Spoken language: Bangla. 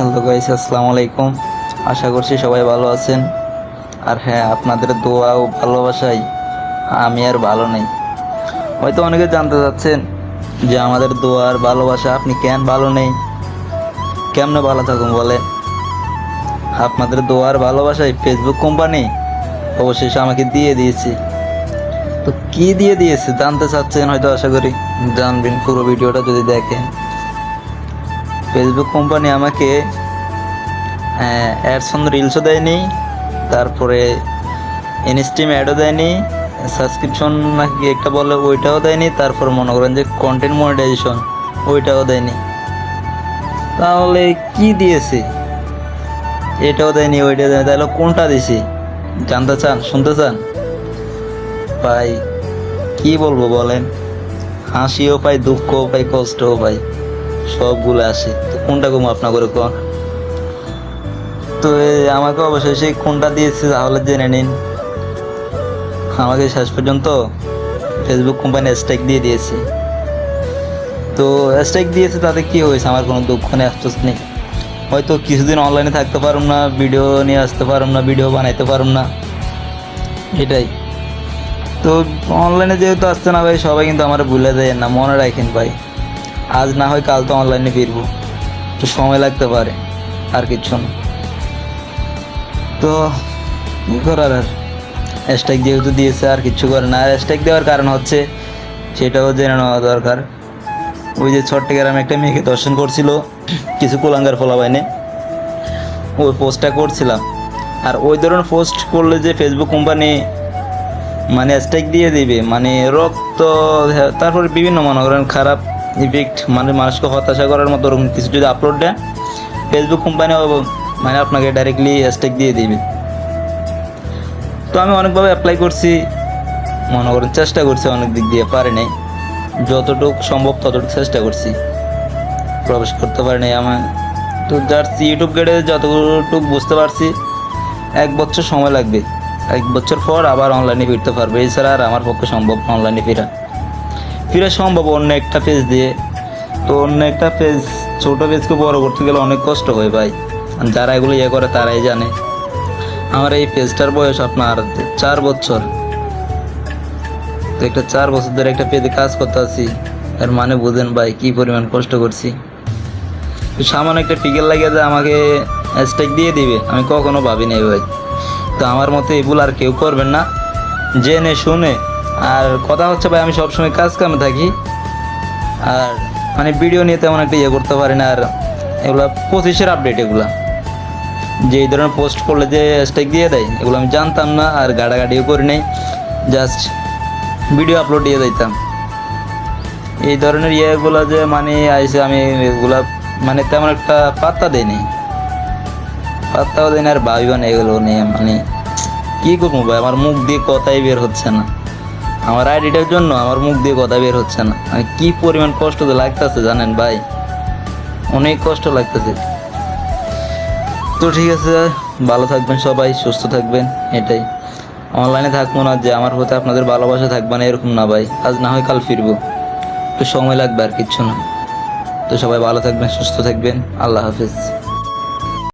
হ্যালো গাইস আসসালামু আলাইকুম। আশা করছি সবাই ভালো আছেন। আর হ্যাঁ আপনাদের দোয়া ও ভালোবাসাই আমি আর ভালো নেই। হয়তো অনেকে জানতে চাচ্ছেন যে আমাদের দোয়া আর ভালোবাসা আপনি কেন ভালো নেই? কেমনে ভালো থাকুন বলে আপনাদের দোয়া আর ভালোবাসাই ফেসবুক কোম্পানি অবশেষে আমাকে দিয়ে দিয়েছে। তো কি দিয়ে দিয়েছে জানতে চাচ্ছেন হয়তো আশা করি। জানবেন পুরো ভিডিওটা যদি দেখেন। ফেসবুক কোম্পানি আমাকে অ্যাডস অন রিলসও দেয়নি, তারপরে ইনস্টিম অ্যাডও দেয়নি সাবস্ক্রিপশন নাকি একটা বলে ওইটাও দেয়নি, তারপর মনে করেন যে কন্টেন্ট মনিটাইজেশন ওইটাও দেয়নি। তাহলে কি দিয়েছে? এটাও দেয়নি, ওইটা দেয়নি, তাহলে কোনটা দিছি? জানতে চান, শুনতে চান? ভাই, কি বলব বলেন? হাসিও পাই, দুঃখও পাই, কষ্টও পাই। সবগুলো আসে তো কোনটা কম আপনার করে কর তো আমাকে অবশ্যই সেই কোনটা দিয়েছে তাহলে জেনে নিন। আমাকে শেষ পর্যন্ত ফেসবুক কোম্পানি স্ট্রাইক দিয়ে দিয়েছে। তো স্ট্রাইক দিয়েছে তাতে কি হয়েছে? আমার কোনো দুঃখ নেই, আফসোস নেই। হয়তো কিছুদিন অনলাইনে থাকতে পারুম না ভিডিও নিয়ে আসতে পারুম না ভিডিও বানাইতে পারুম না। এটাই। তো অনলাইনে যেহেতু আসছে না ভাই, সবাই কিন্তু আমার ভুলে দেয় না, মনে রাখেন ভাই। আজ না হয় কাল তো অনলাইনে ফিরবো। তো সময় লাগতে পারে, আর কিচ্ছু না। তো করার আর? হ্যাশট্যাগ যেহেতু দিয়েছে, আর কিচ্ছু করে না। আর হ্যাশট্যাগ দেওয়ার কারণ হচ্ছে, সেটাও জেনে নেওয়া দরকার। ওই যে চট্টগ্রামে একটা মেয়েকে দর্শন করছিল, কিছু কুলাঙ্গার ফলা বাইনে ওই পোস্টটা করছিলাম। আর ওই ধরনের পোস্ট করলে যে ফেসবুক কোম্পানি মানে স্ট্রাইক দিয়ে দিবে মানে রক্ত, তারপরে বিভিন্ন মনে করেন খারাপ ইফেক্ট মানে মানুষকে হতাশা করার মতো ওরকম কিছু যদি আপলোড দেন ফেসবুক কোম্পানি মানে আপনাকে ডাইরেক্টলি স্ট্রাইক দিয়ে দিবে। তো আমি অনেকভাবে অ্যাপ্লাই করছি, মনে করেন চেষ্টা করছি অনেক দিক দিয়ে, পারি নাই। যতটুক সম্ভব ততটুকু চেষ্টা করছি। প্রবেশ করতে পারি নাই আমার। তো যার ইউটিউব গেটে যতটুকু বুঝতে পারছি, এক বছর সময় লাগবে। এক বছর পর আবার অনলাইনে ফিরতে পারবে। এছাড়া আর আমার পক্ষে সম্ভব অনলাইনে ফেরা। ফিরা সম্ভব অন্য একটা পেজ দিয়ে। তো অন্য একটা পেজ ছোটো পেজকে বড় করতে গেলে অনেক কষ্ট হয় ভাই। যারা এগুলো ইয়ে করে তারাই জানে। আমার এই পেজটার বয়স আপনার চার বছর। তো একটা চার বছর ধরে একটা পেজে কাজ করতে আছি এর মানে বুঝেন ভাই, কি পরিমাণ কষ্ট করছি। সামান্য একটা ফিগার লাগিয়ে যে আমাকে স্ট্রাইক দিয়ে দিবে, আমি কখনো ভাবিনি ভাই। তো আমার মতো এগুলো আর কেউ করবেন না। জেনে শুনে আর কথা হচ্ছে ভাই, আমি সবসময় কাজ কামে থাকি। আর মানে ভিডিও নিয়ে তেমন একটা ইয়ে করতে পারি না, আর এগুলো পঁচিশের আপডেট এগুলা। যে এই ধরনের পোস্ট করলে যে স্ট্রাইক দিয়ে দেয়, এগুলো আমি জানতাম না আর গাড়াগাড়িও করি নাই। জাস্ট ভিডিও আপলোড দিয়ে দিতাম। এই ধরনের ইয়েগুলো যে মানে আইসে, আমি এগুলা মানে তেমন একটা পাত্তা দেয়নি পাত্তাও দেয় না আর ভাবিও না এগুলো নিয়ে মানে কী করব ভাই? আমার মুখ দিয়ে কথাই বের হচ্ছে না। আমার আইডিটার জন্য আমার মুখ দিয়ে কথা বের হচ্ছে না। মানে কি পরিমাণ কষ্ট লাগতেছে জানেন ভাই? অনেক কষ্ট লাগতেছে। তো ঠিক আছে, ভালো থাকবেন সবাই, সুস্থ থাকবেন, এটাই। অনলাইনে থাকব না যে, আমার হতে আপনাদের ভালোবাসা থাকবে না, এরকম না ভাই। আজ না হয় কাল ফিরবো। একটু সময় লাগবে আর কিচ্ছু না। তো সবাই ভালো থাকবেন, সুস্থ থাকবেন। আল্লাহ হাফিজ।